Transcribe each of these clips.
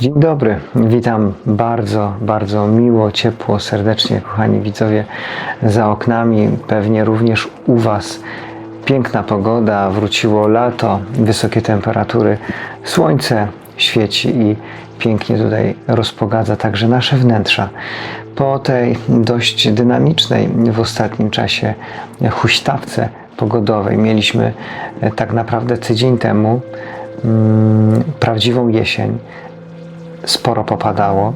Dzień dobry, witam bardzo, bardzo miło, ciepło, serdecznie, kochani widzowie, za oknami, pewnie również u Was. Piękna pogoda, wróciło lato, wysokie temperatury, słońce świeci i pięknie tutaj rozpogadza także nasze wnętrza. Po tej dość dynamicznej w ostatnim czasie huśtawce pogodowej mieliśmy e, tak naprawdę tydzień temu mm, prawdziwą jesień sporo popadało,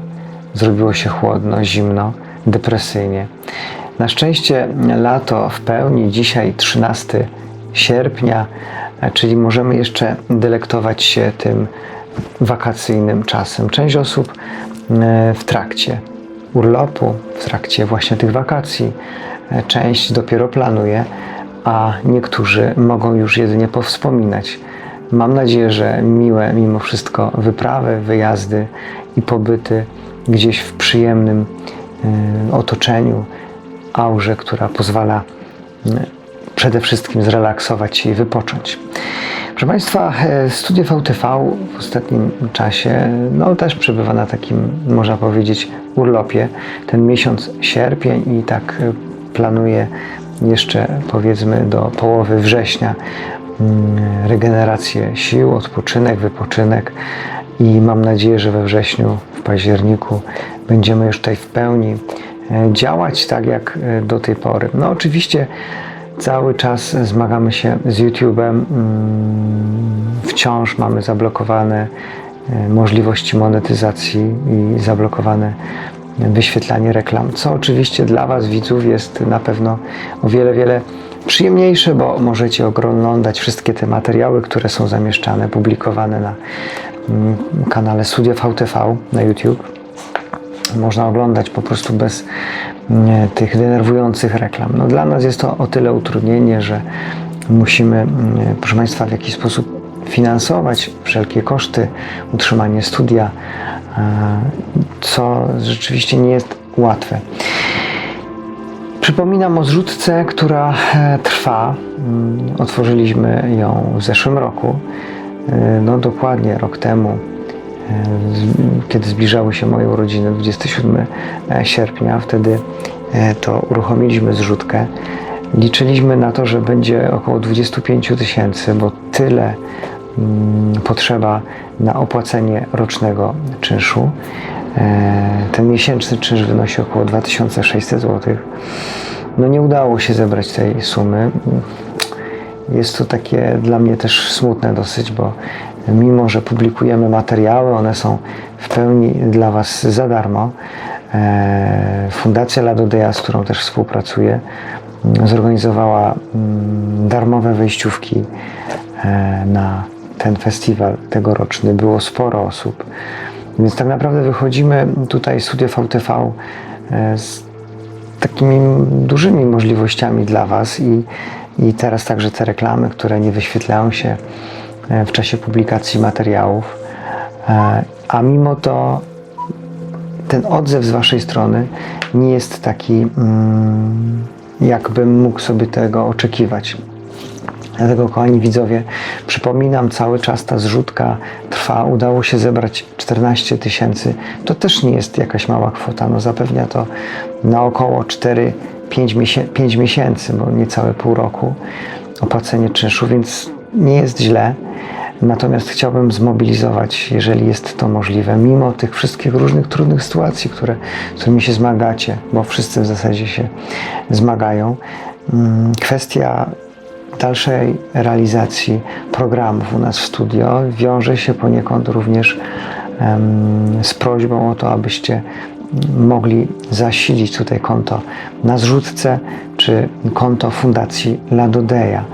zrobiło się chłodno, zimno, depresyjnie. Na szczęście lato w pełni, dzisiaj 13 sierpnia, czyli możemy jeszcze delektować się tym wakacyjnym czasem. Część osób e, w trakcie urlopu, w trakcie właśnie tych wakacji, e, część dopiero planuje, a niektórzy mogą już jedynie powspominać. Mam nadzieję, że miłe mimo wszystko wyprawy, wyjazdy i pobyty gdzieś w przyjemnym e, otoczeniu, aurze, która pozwala przede wszystkim zrelaksować się i wypocząć. Proszę Państwa, e, studio VTV w ostatnim czasie no, też przebywa na takim, można powiedzieć, urlopie. Ten miesiąc sierpień i tak e, planuje jeszcze powiedzmy do połowy września regenerację sił, odpoczynek, wypoczynek i mam nadzieję, że we wrześniu, w październiku będziemy już tutaj w pełni e, działać tak jak e, do tej pory. No oczywiście cały czas zmagamy się z YouTube'em. Mm, Wciąż mamy zablokowane e, możliwości monetyzacji i zablokowane wyświetlanie reklam, co oczywiście dla Was, widzów, jest na pewno o wiele, wiele przyjemniejsze, bo możecie oglądać wszystkie te materiały, które są zamieszczane, publikowane na mm, kanale Studio VTV na YouTube. Można oglądać po prostu bez mm, tych denerwujących reklam. No, dla nas jest to o tyle utrudnienie, że musimy, mm, proszę Państwa, w jakiś sposób finansować wszelkie koszty, utrzymanie studia, e, co rzeczywiście nie jest łatwe. Przypominam o zrzutce, która e, trwa. Mm, Otworzyliśmy ją w zeszłym roku, e, no dokładnie rok temu, e, kiedy zbliżały się moje urodziny, 27 sierpnia. Wtedy to uruchomiliśmy zrzutkę. Liczyliśmy na to, że będzie około 25 000 tysięcy, bo tyle mm, potrzeba na opłacenie rocznego czynszu. E, Ten miesięczny czynsz wynosi około 2600 zł. No nie udało się zebrać tej sumy. Jest to takie dla mnie też smutne dosyć, bo mimo, że publikujemy materiały, one są w pełni dla Was za darmo. E, Fundacja Ladodea, z którą też współpracuję, m, zorganizowała mm, darmowe wejściówki e, na ten festiwal tegoroczny. Było sporo osób. Więc tak naprawdę wychodzimy tutaj z Studio VTV e, z takimi dużymi możliwościami dla Was i, i teraz także te reklamy, które nie wyświetlają się e, w czasie publikacji materiałów, E, a mimo to ten odzew z Waszej strony nie jest taki, mm, jakbym mógł sobie tego oczekiwać. Dlatego, kochani widzowie, przypominam, cały czas ta zrzutka trwa. Udało się zebrać 14 tysięcy. To też nie jest jakaś mała kwota. No, zapewnia to na około 4-5 miesię- pięć miesięcy, bo niecałe pół roku opłacenie czynszu, więc nie jest źle. Natomiast chciałbym zmobilizować, jeżeli jest to możliwe, mimo tych wszystkich różnych trudnych sytuacji, które, z którymi się zmagacie, bo wszyscy w zasadzie się zmagają. mm, Kwestia dalszej realizacji programów u nas w studio wiąże się poniekąd również z prośbą o to, abyście mogli zasilić tutaj konto na zrzutce czy konto Fundacji Ladodeja.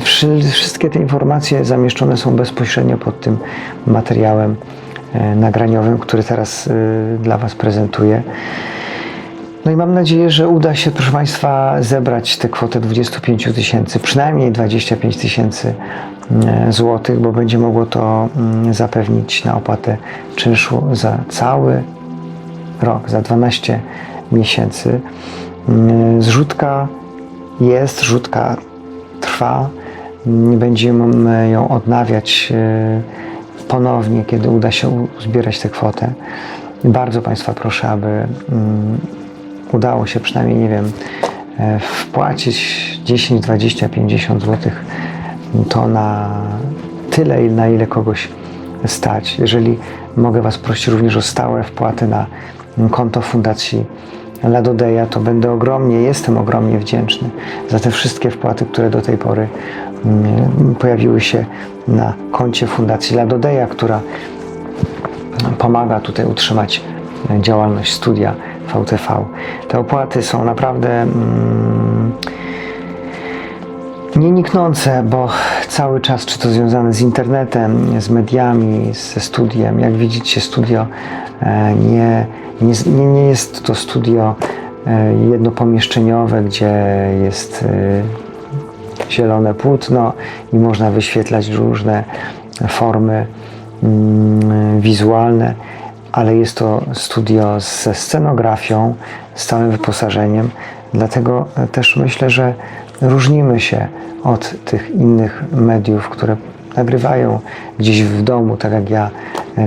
Wszy- Wszystkie te informacje zamieszczone są bezpośrednio pod tym materiałem e, nagraniowym, który teraz e, dla Was prezentuję. No i mam nadzieję, że uda się, proszę Państwa, zebrać tę kwotę 25 tysięcy, przynajmniej 25 tysięcy mm, złotych, bo będzie mogło to mm, zapewnić na opłatę czynszu za cały rok, za 12 miesięcy. Mm, Zrzutka jest, zrzutka trwa. Będziemy ją odnawiać e, ponownie, kiedy uda się uzbierać tę kwotę. Bardzo Państwa proszę, aby udało się przynajmniej, nie wiem, e, wpłacić 10, 20, 50 zł to na tyle, na ile kogoś stać. Jeżeli mogę Was prosić również o stałe wpłaty na konto Fundacji Ladodeja, to będę ogromnie, jestem ogromnie wdzięczny za te wszystkie wpłaty, które do tej pory mm, pojawiły się na koncie Fundacji Ladodeja, która pomaga tutaj utrzymać działalność studia VTV. Te opłaty są naprawdę mm, nieniknące, bo cały czas, czy to związane z internetem, z mediami, ze studiem, jak widzicie, studio e, nie, nie, nie jest to studio e, jednopomieszczeniowe, gdzie jest e, zielone płótno i można wyświetlać różne formy mm, wizualne, ale jest to studio ze scenografią, z całym wyposażeniem, dlatego też myślę, że różnimy się od tych innych mediów, które nagrywają gdzieś w domu, tak jak ja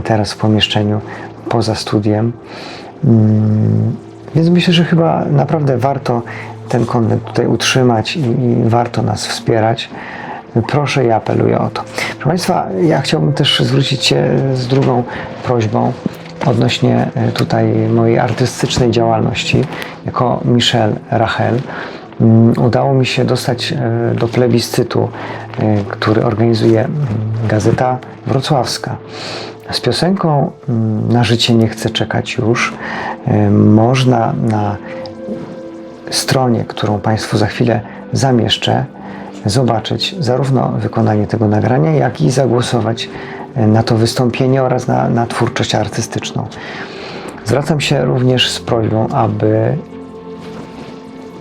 teraz w pomieszczeniu poza studiem. Mm, Więc myślę, że chyba naprawdę warto ten konwent tutaj utrzymać i, i warto nas wspierać. Proszę i apeluję o to. Proszę Państwa, ja chciałbym też zwrócić się z drugą prośbą odnośnie e, tutaj mojej artystycznej działalności jako Michel Rachel. Mm, Udało mi się dostać e, do plebiscytu, e, który organizuje mm, Gazeta Wrocławska. Z piosenką mm, Na życie nie chcę czekać już można na stronie, którą Państwu za chwilę zamieszczę, zobaczyć zarówno wykonanie tego nagrania, jak i zagłosować na to wystąpienie oraz na, na twórczość artystyczną. Zwracam się również z prośbą, aby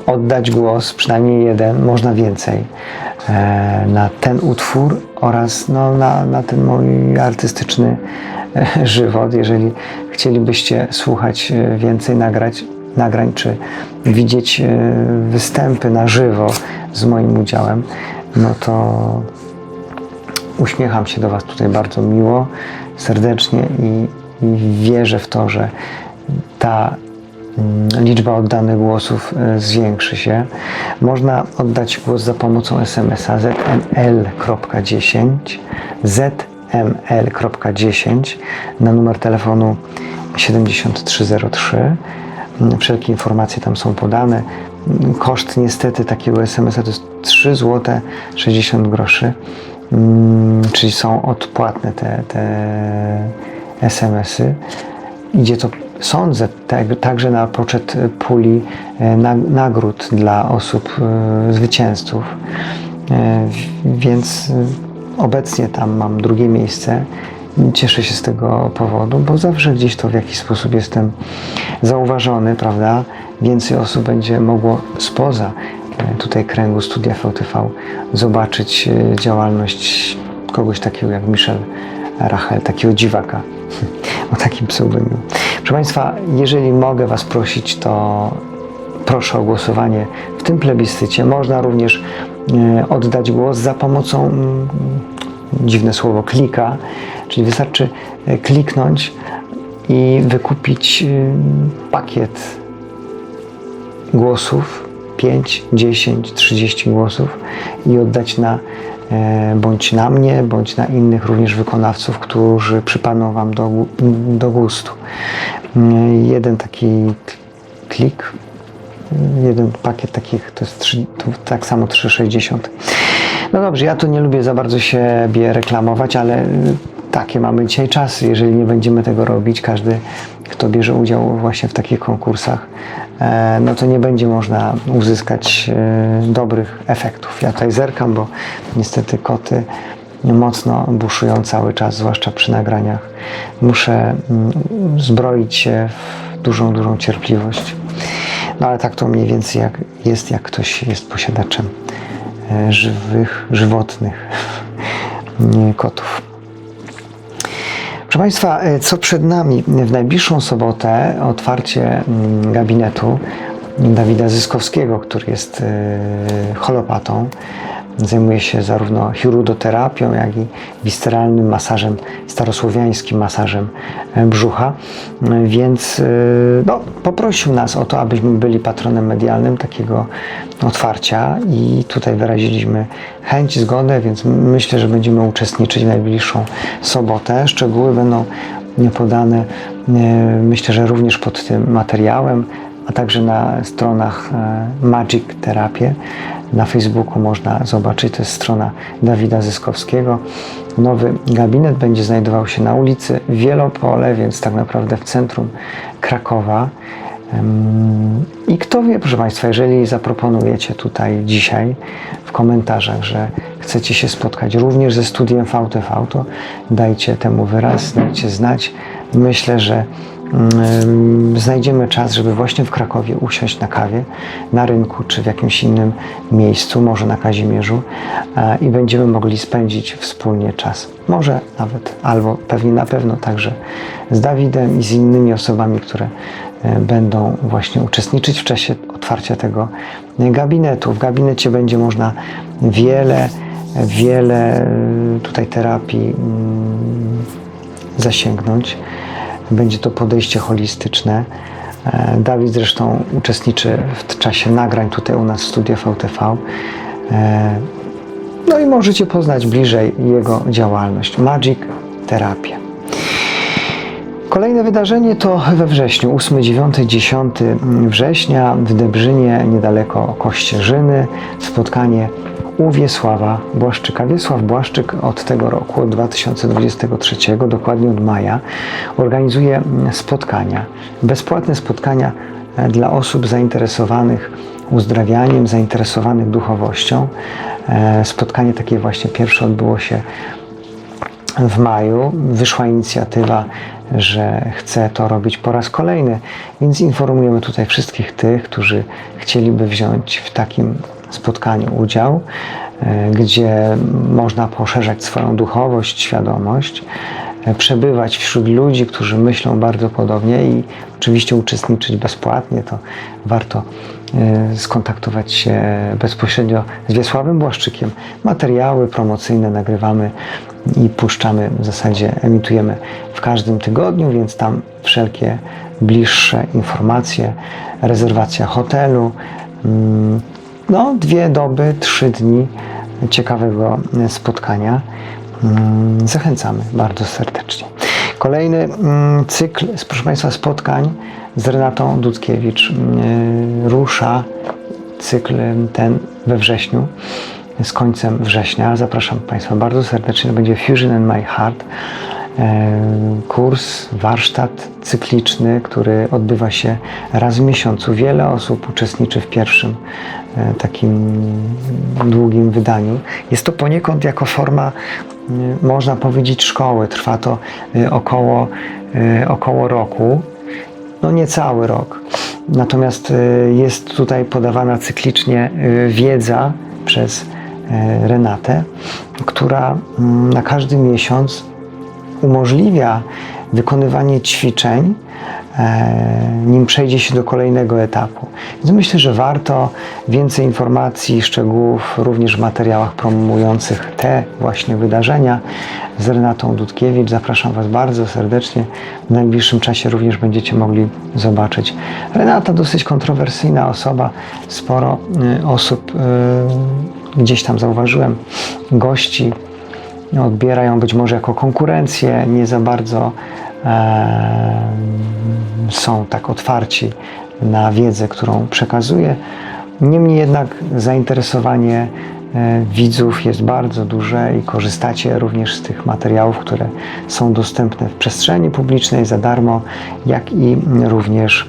oddać głos, przynajmniej jeden, można więcej, e, na ten utwór oraz no, na, na ten mój artystyczny e, żywot. Jeżeli chcielibyście słuchać e, więcej nagrać, nagrań, czy widzieć występy na żywo z moim udziałem, no to uśmiecham się do Was tutaj bardzo miło, serdecznie i, wierzę w to, że ta mm, liczba oddanych głosów e, zwiększy się. Można oddać głos za pomocą SMS-a zml.10 zml.10 na numer telefonu 7303. Mm, Wszelkie informacje tam są podane. Mm, Koszt niestety takiego SMS-a to jest 3 zł 60 groszy, czyli są odpłatne te, te SMS-y. Idzie to, sądzę, tak, także na poczet puli e, na, nagród dla osób e, zwycięzców. E, Więc obecnie tam mam drugie miejsce. Cieszę się z tego powodu, bo zawsze gdzieś to w jakiś sposób jestem zauważony, prawda? Więcej osób będzie mogło spoza tutaj kręgu studia VTV zobaczyć e, działalność kogoś takiego jak Michel Rachel, takiego dziwaka o takim pseudonimie. Proszę Państwa, jeżeli mogę Was prosić, to proszę o głosowanie w tym plebiscycie. Można również e, oddać głos za pomocą, mm, dziwne słowo, klika, czyli wystarczy e, kliknąć i wykupić pakiet głosów 5, 10, 30 głosów i oddać na e, bądź na mnie, bądź na innych również wykonawców, którzy przypadną Wam do, do gustu. Mm, Jeden taki klik, jeden pakiet takich to jest trzy, to tak samo 3,60. No dobrze, ja tu nie lubię za bardzo siebie reklamować, ale takie mamy dzisiaj czasy. Jeżeli nie będziemy tego robić, każdy, kto bierze udział właśnie w takich konkursach, e, no to nie będzie można uzyskać e, dobrych efektów. Ja tutaj zerkam, bo niestety koty mocno buszują cały czas, zwłaszcza przy nagraniach. Muszę mm, zbroić się w dużą, dużą cierpliwość. No ale tak to mniej więcej jak jest, jak ktoś jest posiadaczem e, żywych, żywotnych kotów. Proszę Państwa, e, co przed nami? W najbliższą sobotę otwarcie mm, gabinetu Dawida Zyskowskiego, który jest e, holopatą. Zajmuję się zarówno chirurdoterapią, jak i visceralnym masażem, starosłowiańskim masażem e, brzucha, więc e, no, poprosił nas o to, abyśmy byli patronem medialnym takiego otwarcia i tutaj wyraziliśmy chęć, zgodę, więc myślę, że będziemy uczestniczyć w najbliższą sobotę. Szczegóły będą podane, e, myślę, że również pod tym materiałem, a także na stronach Magic Therapie. Na Facebooku można zobaczyć, to jest strona Dawida Zyskowskiego. Nowy gabinet będzie znajdował się na ulicy Wielopole, więc tak naprawdę w centrum Krakowa. I kto wie, proszę Państwa, jeżeli zaproponujecie tutaj dzisiaj w komentarzach, że chcecie się spotkać również ze studiem VTV, to dajcie temu wyraz, dajcie znać. Myślę, że znajdziemy czas, żeby właśnie w Krakowie usiąść na kawie, na rynku czy w jakimś innym miejscu, może na Kazimierzu e, i będziemy mogli spędzić wspólnie czas. Może nawet, albo pewnie na pewno także z Dawidem i z innymi osobami, które e, będą właśnie uczestniczyć w czasie otwarcia tego gabinetu. W gabinecie będzie można wiele, wiele e, tutaj terapii mm, zasięgnąć. Będzie to podejście holistyczne. E, Dawid zresztą uczestniczy w czasie nagrań tutaj u nas w studio VTV. E, No i możecie poznać bliżej jego działalność. Magic Terapię. Kolejne wydarzenie to we wrześniu, 8, 9, 10 września w Debrzynie, niedaleko Kościerzyny, spotkanie u Wiesława Błaszczyka. Wiesław Błaszczyk od tego roku, od 2023, dokładnie od maja, organizuje spotkania, bezpłatne spotkania e, dla osób zainteresowanych uzdrawianiem, zainteresowanych duchowością. E, Spotkanie takie właśnie pierwsze odbyło się w maju wyszła inicjatywa, że chce to robić po raz kolejny, więc informujemy tutaj wszystkich tych, którzy chcieliby wziąć w takim spotkaniu udział, e, gdzie można poszerzać swoją duchowość, świadomość, e, przebywać wśród ludzi, którzy myślą bardzo podobnie i oczywiście uczestniczyć bezpłatnie, to warto e, skontaktować się bezpośrednio z Wiesławem Błaszczykiem. Materiały promocyjne nagrywamy i puszczamy, w zasadzie emitujemy w każdym tygodniu, więc tam wszelkie bliższe informacje, rezerwacja hotelu, mm, no dwie doby, trzy dni ciekawego spotkania. Mm, Zachęcamy bardzo serdecznie. Kolejny mm, cykl, proszę Państwa, spotkań z Renatą Dudkiewicz mm, rusza cykl ten we wrześniu, z końcem września. Zapraszam Państwa bardzo serdecznie. To będzie Fusion in My Heart. E, Kurs, warsztat cykliczny, który odbywa się raz w miesiącu. Wiele osób uczestniczy w pierwszym takim długim wydaniu. Jest to poniekąd jako forma, można powiedzieć, szkoły. Trwa to e, około, e, około roku no nie cały rok. Natomiast jest tutaj podawana cyklicznie wiedza przez Renatę, która na każdy miesiąc umożliwia wykonywanie ćwiczeń, e, nim przejdzie się do kolejnego etapu. Więc myślę, że warto więcej informacji, szczegółów również w materiałach promujących te właśnie wydarzenia z Renatą Dudkiewicz. Zapraszam Was bardzo serdecznie. W najbliższym czasie również będziecie mogli zobaczyć. Renata dosyć kontrowersyjna osoba. Sporo y, osób y, gdzieś tam zauważyłem, gości odbiera ją być może jako konkurencję, nie za bardzo e, są tak otwarci na wiedzę, którą przekazuje. Niemniej jednak zainteresowanie e, widzów jest bardzo duże i korzystacie również z tych materiałów, które są dostępne w przestrzeni publicznej za darmo, jak i również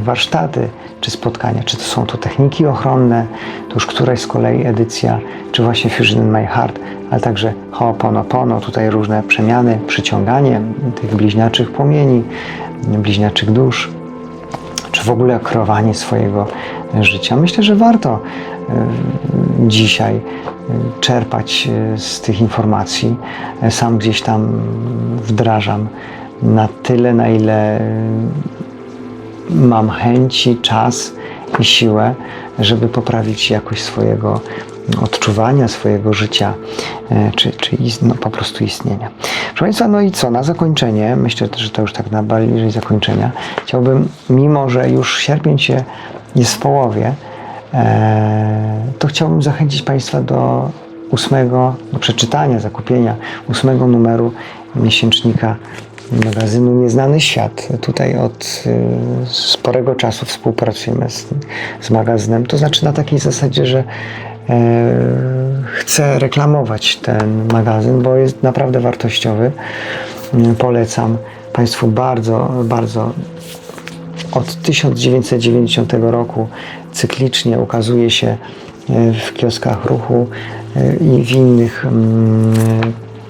warsztaty czy spotkania, czy to są to techniki ochronne, to już któraś z kolei edycja, czy właśnie Fusion in My Heart, ale także Ho'oponopono, tutaj różne przemiany, przyciąganie tych bliźniaczych płomieni, bliźniaczych dusz, czy w ogóle kreowanie swojego życia. Myślę, że warto e, dzisiaj e, czerpać e, z tych informacji. Sam gdzieś tam wdrażam na tyle, na ile mam chęci, czas i siłę, żeby poprawić jakość swojego odczuwania swojego życia, e, czy, czy no, po prostu istnienia. Proszę Państwa, no i co, na zakończenie, myślę, że to już tak na bliżej zakończenia, chciałbym, mimo że już sierpień się jest w połowie, e, to chciałbym zachęcić Państwa do ósmego, do przeczytania, zakupienia ósmego numeru miesięcznika magazynu Nieznany Świat. Tutaj od y, sporego czasu współpracujemy z, z magazynem. To znaczy na takiej zasadzie, że e, chcę reklamować ten magazyn, bo jest naprawdę wartościowy. Y, Polecam Państwu bardzo, bardzo od 1990 roku cyklicznie ukazuje się e, w kioskach ruchu e, i w innych mm,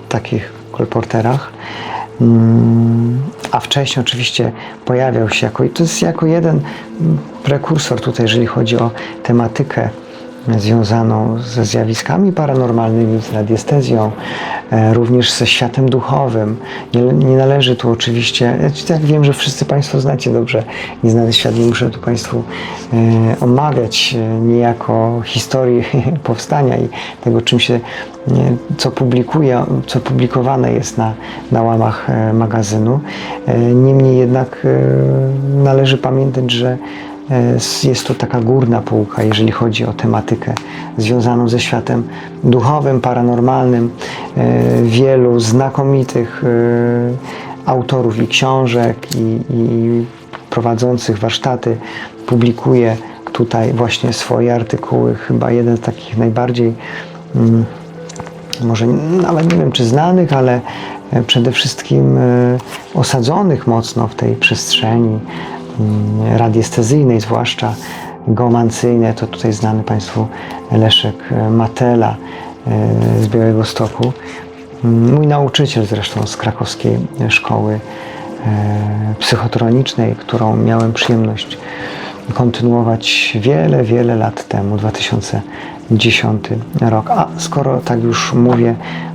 takich kolporterach. A wcześniej oczywiście pojawiał się jako, i to jest jako jeden prekursor tutaj, jeżeli chodzi o tematykę związaną ze zjawiskami paranormalnymi, z radiestezją, e, również ze światem duchowym. Nie, nie należy tu oczywiście, ja wiem, że wszyscy Państwo znacie dobrze Nieznany Świat, nie muszę tu Państwu e, omawiać e, niejako historii powstania i tego, czym się, co publikuje, co publikowane jest na, na łamach magazynu. Niemniej jednak należy pamiętać, że jest to taka górna półka, jeżeli chodzi o tematykę związaną ze światem duchowym, paranormalnym. E, Wielu znakomitych e, autorów i książek, i, i prowadzących warsztaty publikuje tutaj właśnie swoje artykuły. Chyba jeden z takich najbardziej, mm, może nawet nie wiem czy znanych, ale e, przede wszystkim e, osadzonych mocno w tej przestrzeni radiestezyjnej, zwłaszcza geomancyjnej, to tutaj znany Państwu Leszek e, Matela e, z Białego Stoku. Mm, Mój nauczyciel zresztą z krakowskiej szkoły e, psychotronicznej, którą miałem przyjemność kontynuować wiele, wiele lat temu, 2010 rok. A skoro tak już mówię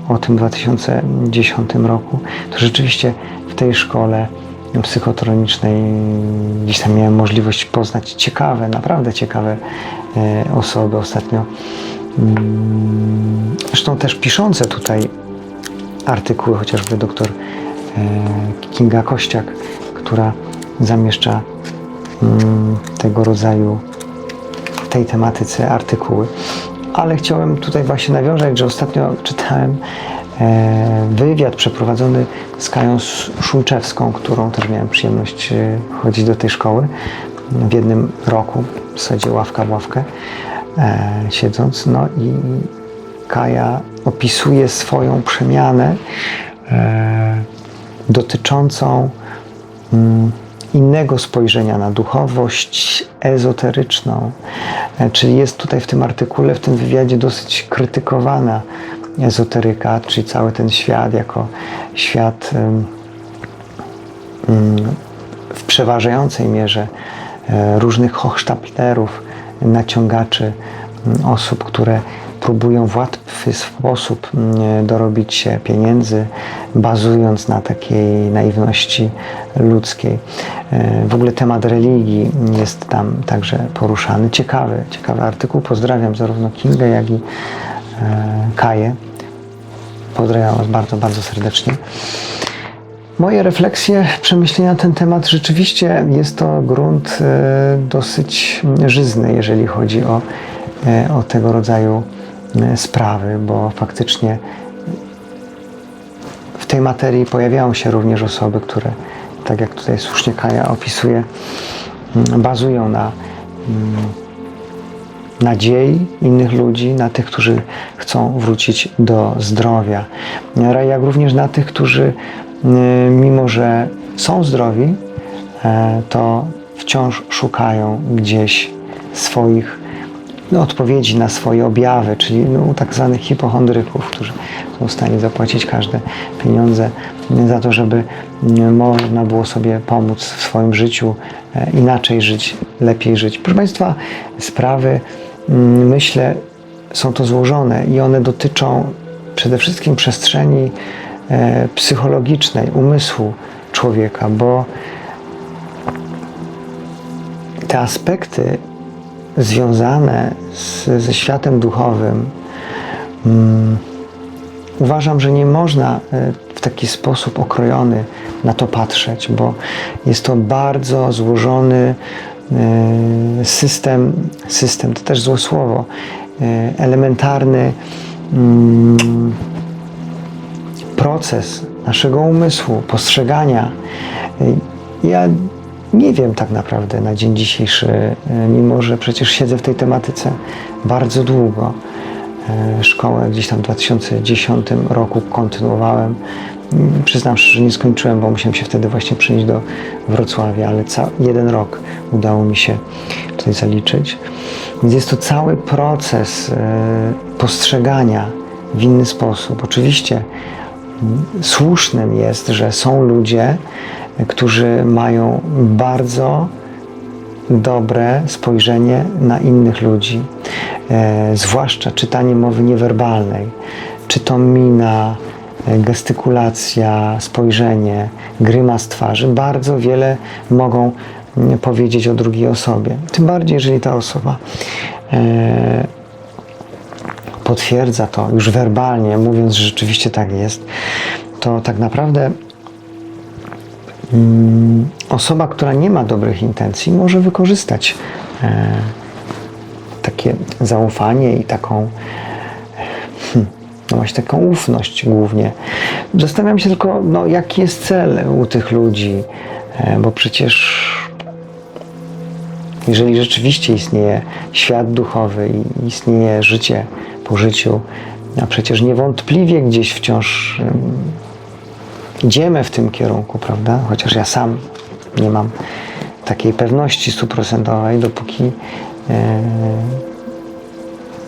o tym 2010 roku, to rzeczywiście w tej szkole psychotronicznej gdzieś tam miałem możliwość poznać ciekawe, naprawdę ciekawe e, osoby ostatnio. Mm, Zresztą też piszące tutaj artykuły, chociażby doktor e, Kinga Kościak, która zamieszcza mm, tego rodzaju tej tematyce artykuły. Ale chciałem tutaj właśnie nawiązać, że ostatnio czytałem wywiad przeprowadzony z Kają Szulczewską, którą też miałem przyjemność e, chodzić do tej szkoły w jednym roku, w zasadzie ławka w ławkę e, siedząc. No i Kaja opisuje swoją przemianę e, dotyczącą mm, innego spojrzenia na duchowość ezoteryczną. E, Czyli jest tutaj w tym artykule, w tym wywiadzie dosyć krytykowana ezoteryka, czyli cały ten świat jako świat w przeważającej mierze e, różnych hochsztaplerów, naciągaczy, osób, które próbują w łatwy sposób dorobić się pieniędzy, bazując na takiej naiwności ludzkiej. E, W ogóle temat religii jest tam także poruszany. Ciekawy, ciekawy artykuł. Pozdrawiam zarówno Kingę, jak i e, Kaję. Pozdrawiam Was bardzo, bardzo serdecznie. Moje refleksje, przemyślenia na ten temat, rzeczywiście jest to grunt e, dosyć żyzny, jeżeli chodzi o, e, o tego rodzaju e, sprawy, bo faktycznie w tej materii pojawiają się również osoby, które, tak jak tutaj słusznie Kaja opisuje, bazują na nadziei innych ludzi, na tych, którzy chcą wrócić do zdrowia, jak również na tych, którzy y, mimo, że są zdrowi, e, to wciąż szukają gdzieś swoich no, odpowiedzi na swoje objawy, czyli no, tak zwanych hipochondryków, którzy są w stanie zapłacić każde pieniądze za to, żeby mm, można było sobie pomóc w swoim życiu, e, inaczej żyć, lepiej żyć. Proszę Państwa, sprawy, myślę, są to złożone i one dotyczą przede wszystkim przestrzeni e, psychologicznej, umysłu człowieka, bo te aspekty związane z, ze światem duchowym, mm, uważam, że nie można e, w taki sposób okrojony na to patrzeć, bo jest to bardzo złożony system, system to też złe słowo, e, elementarny mm, proces naszego umysłu, postrzegania. Ja nie wiem tak naprawdę na dzień dzisiejszy, mimo że przecież siedzę w tej tematyce bardzo długo. Szkołę gdzieś tam w 2010 roku kontynuowałem. Przyznam że nie skończyłem, bo musiałem się wtedy właśnie przenieść do Wrocławia, ale jeden rok udało mi się tutaj zaliczyć. Więc jest to cały proces e, postrzegania w inny sposób. Oczywiście słusznym jest, że są ludzie, którzy mają bardzo dobre spojrzenie na innych ludzi, e, zwłaszcza czytanie mowy niewerbalnej, czy to mina, e, gestykulacja, spojrzenie, grymas twarzy, bardzo wiele mogą mm, powiedzieć o drugiej osobie. Tym bardziej, jeżeli ta osoba e, potwierdza to już werbalnie, mówiąc, że rzeczywiście tak jest, to tak naprawdę mm, osoba, która nie ma dobrych intencji, może wykorzystać e, takie zaufanie i taką, no właśnie taką ufność głównie. Zastanawiam się tylko, no, jaki jest cel u tych ludzi, e, bo przecież jeżeli rzeczywiście istnieje świat duchowy i istnieje życie po życiu, a przecież niewątpliwie gdzieś wciąż idziemy w tym kierunku, prawda? Chociaż ja sam nie mam takiej pewności stuprocentowej, dopóki e,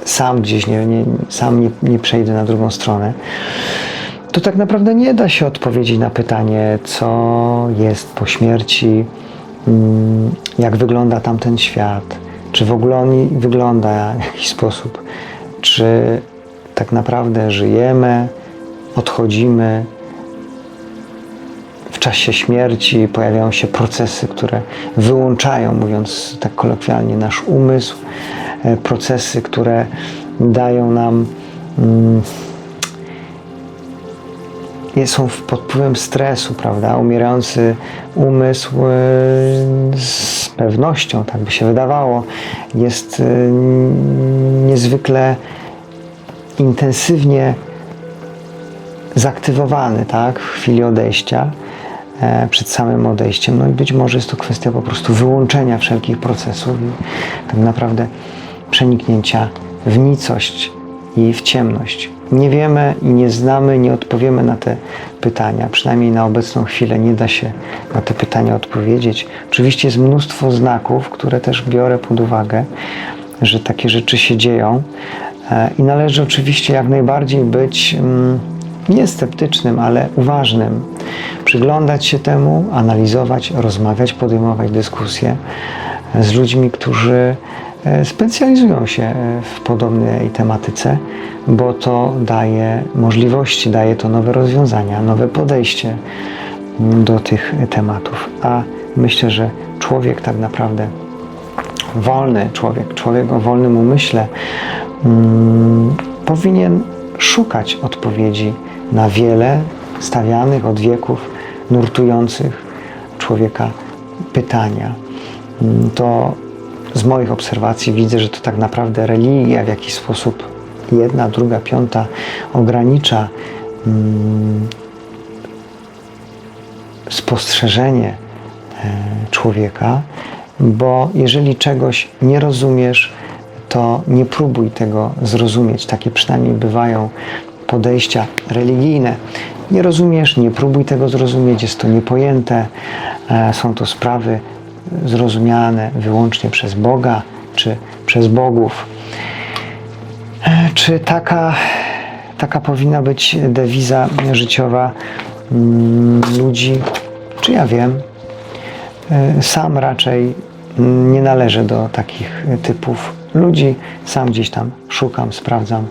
sam gdzieś nie, nie, sam nie, nie przejdę na drugą stronę, to tak naprawdę nie da się odpowiedzieć na pytanie, co jest po śmierci, mm, jak wygląda tamten świat, czy w ogóle on wygląda w jakiś sposób, czy tak naprawdę żyjemy, odchodzimy, w czasie śmierci pojawiają się procesy, które wyłączają, mówiąc tak kolokwialnie, nasz umysł, procesy, które dają nam. Mm, nie są pod wpływem stresu, prawda? Umierający umysł e, z pewnością, tak by się wydawało, jest e, niezwykle intensywnie zaktywowany, tak? W chwili odejścia, e, przed samym odejściem. No i być może jest to kwestia po prostu wyłączenia wszelkich procesów i tak naprawdę przeniknięcia w nicość i w ciemność. Nie wiemy i nie znamy, nie odpowiemy na te pytania. Przynajmniej na obecną chwilę nie da się na te pytania odpowiedzieć. Oczywiście jest mnóstwo znaków, które też biorę pod uwagę, że takie rzeczy się dzieją E, i należy oczywiście jak najbardziej być mm, nie sceptycznym, ale uważnym. Przyglądać się temu, analizować, rozmawiać, podejmować dyskusje z ludźmi, którzy specjalizują się e, w podobnej tematyce, bo to daje możliwości, daje to nowe rozwiązania, nowe podejście mm, do tych tematów. A myślę, że człowiek tak naprawdę wolny człowiek, człowiek o wolnym umyśle, mm, powinien szukać odpowiedzi na wiele stawianych od wieków, nurtujących człowieka pytania. Mm, To z moich obserwacji widzę, że to tak naprawdę religia w jakiś sposób jedna, druga, piąta ogranicza mm, spostrzeżenie e, człowieka, bo jeżeli czegoś nie rozumiesz, to nie próbuj tego zrozumieć. Takie przynajmniej bywają podejścia religijne. Nie rozumiesz, nie próbuj tego zrozumieć, jest to niepojęte. E, Są to sprawy zrozumiane wyłącznie przez Boga czy przez bogów. E, Czy taka, taka powinna być dewiza życiowa mm, ludzi? Czy ja wiem? E, Sam raczej nie należę do takich typów ludzi. Sam gdzieś tam szukam, sprawdzam,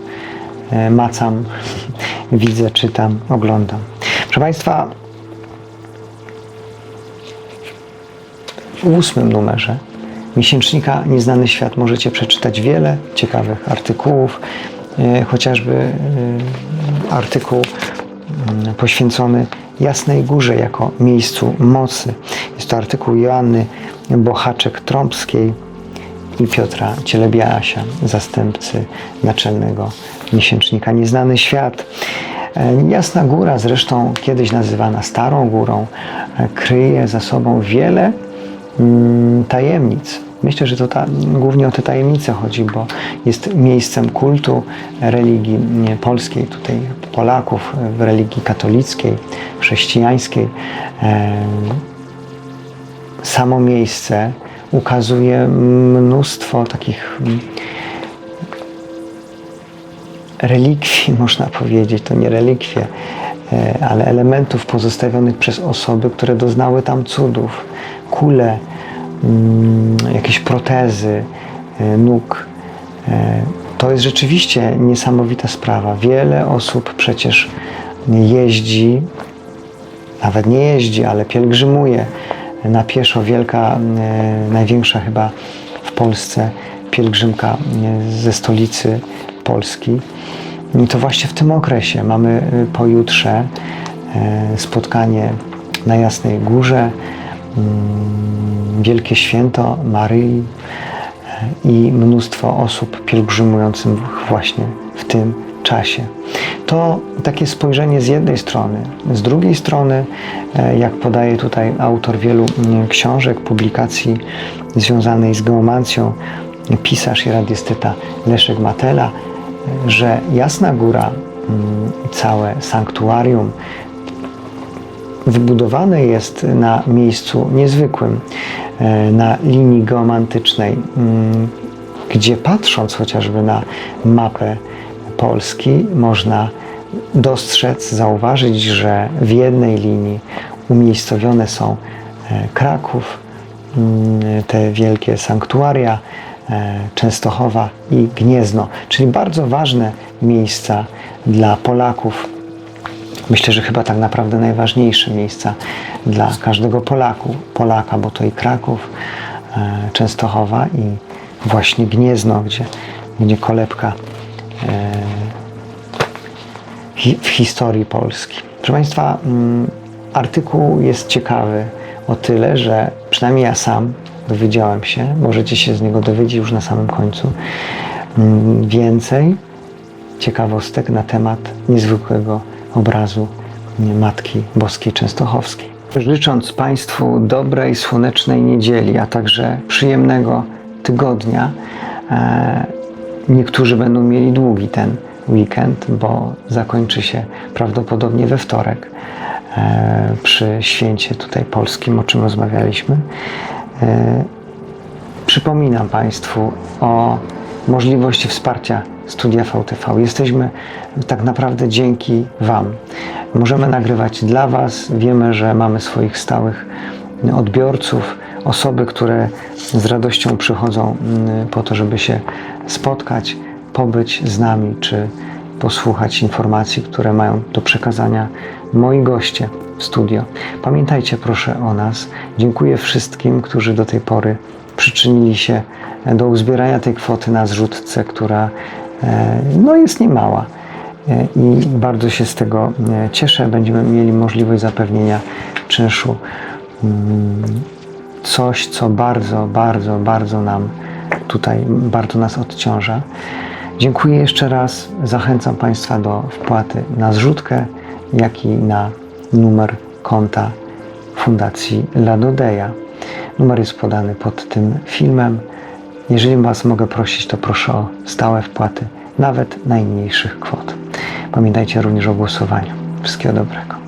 e, macam, widzę, czytam, oglądam. Proszę Państwa, w ósmym numerze miesięcznika Nieznany Świat możecie przeczytać wiele ciekawych artykułów, e, chociażby e, artykuł mm, poświęcony Jasnej Górze jako miejscu mocy. Jest to artykuł Joanny Bochaczek-Trąbskiej i Piotra Cielebiasia, zastępcy naczelnego miesięcznika Nieznany Świat. E, Jasna Góra, zresztą kiedyś nazywana Starą Górą, kryje za sobą wiele tajemnic. Myślę, że to ta, głównie o te tajemnice chodzi, bo jest miejscem kultu religii polskiej, tutaj Polaków, w religii katolickiej, chrześcijańskiej. Samo miejsce ukazuje mnóstwo takich mm, relikwii, można powiedzieć, to nie relikwie, e, ale elementów pozostawionych przez osoby, które doznały tam cudów. Kule, mm, jakieś protezy e, nóg. E, To jest rzeczywiście niesamowita sprawa. Wiele osób przecież jeździ, nawet nie jeździ, ale pielgrzymuje na pieszo. Wielka, e, największa chyba w Polsce pielgrzymka ze stolicy Polski. I to właśnie w tym okresie mamy pojutrze spotkanie na Jasnej Górze, mm, Wielkie Święto Maryi e, i mnóstwo osób pielgrzymujących właśnie w tym czasie. To takie spojrzenie z jednej strony. Z drugiej strony, e, jak podaje tutaj autor wielu mm, książek, publikacji związanej z geomancją, pisarz i radiostyta Leszek Matela, że Jasna Góra mm, całe sanktuarium wybudowane jest na miejscu niezwykłym, e, na linii geomantycznej, mm, gdzie patrząc chociażby na mapę Polski, można dostrzec, zauważyć, że w jednej linii umiejscowione są e, Kraków, mm, te wielkie sanktuaria, e, Częstochowa i Gniezno, czyli bardzo ważne miejsca dla Polaków. Myślę, że chyba tak naprawdę najważniejsze miejsca dla każdego Polaku, Polaka, bo to i Kraków, e, Częstochowa i właśnie Gniezno, gdzie, gdzie kolebka e, w historii Polski. Proszę Państwa, mm, artykuł jest ciekawy o tyle, że przynajmniej ja sam dowiedziałem się, możecie się z niego dowiedzieć już na samym końcu, mm, więcej ciekawostek na temat niezwykłego obrazu Matki Boskiej Częstochowskiej. Życząc Państwu dobrej, słonecznej niedzieli, a także przyjemnego tygodnia, e, niektórzy będą mieli długi ten weekend, bo zakończy się prawdopodobnie we wtorek e, przy święcie tutaj polskim, o czym rozmawialiśmy. E, Przypominam Państwu o możliwości wsparcia studia VTV. Jesteśmy tak naprawdę dzięki Wam. Możemy nagrywać dla Was. Wiemy, że mamy swoich stałych odbiorców, osoby, które z radością przychodzą mm, po to, żeby się spotkać, pobyć z nami, czy posłuchać informacji, które mają do przekazania moi goście w studio. Pamiętajcie proszę o nas. Dziękuję wszystkim, którzy do tej pory przyczynili się do uzbierania tej kwoty na zrzutce, która e, no, jest niemała. E, I bardzo się z tego e, cieszę. Będziemy mieli możliwość zapewnienia czynszu. Mm, Coś, co bardzo, bardzo, bardzo nam tutaj, bardzo nas odciąża. Dziękuję jeszcze raz. Zachęcam Państwa do wpłaty na zrzutkę, jak i na numer konta Fundacji Ladodeja. Numer jest podany pod tym filmem. Jeżeli Was mogę prosić, to proszę o stałe wpłaty, nawet najmniejszych kwot. Pamiętajcie również o głosowaniu. Wszystkiego dobrego.